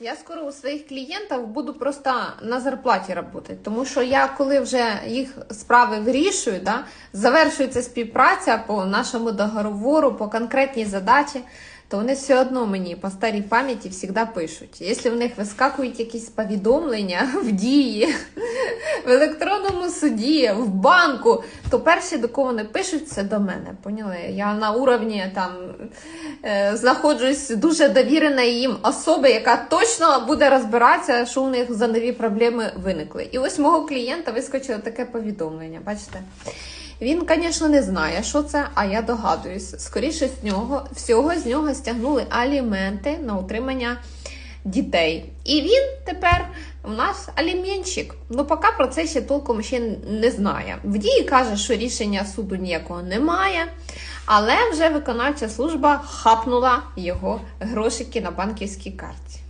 Я скоро у своїх клієнтів буду просто на зарплаті працювати, тому що я коли вже їх справи вирішую, да, завершується співпраця по нашому договору, по конкретній задачі, то вони все одно мені по старій пам'яті завжди пишуть. Якщо в них вискакують якісь повідомлення в дії, в електронному суді, в банку, то перші, до кого вони пишуть, це до мене. Поняли? Я на уровні там е, знаходжусь дуже довірена їм особи, яка точно буде розбиратися, що у них за нові проблеми виникли. І ось мого клієнта вискочило таке повідомлення. Бачите? Він, звісно, не знає, що це, а я догадуюсь. Скоріше з нього всього з нього стягнули аліменти на утримання дітей. І він тепер у нас аліменщик. Ну, поки про це ще толком ще не знає. В дії каже, що рішення суду ніякого немає, але вже виконавча служба хапнула його грошики на банківській карті.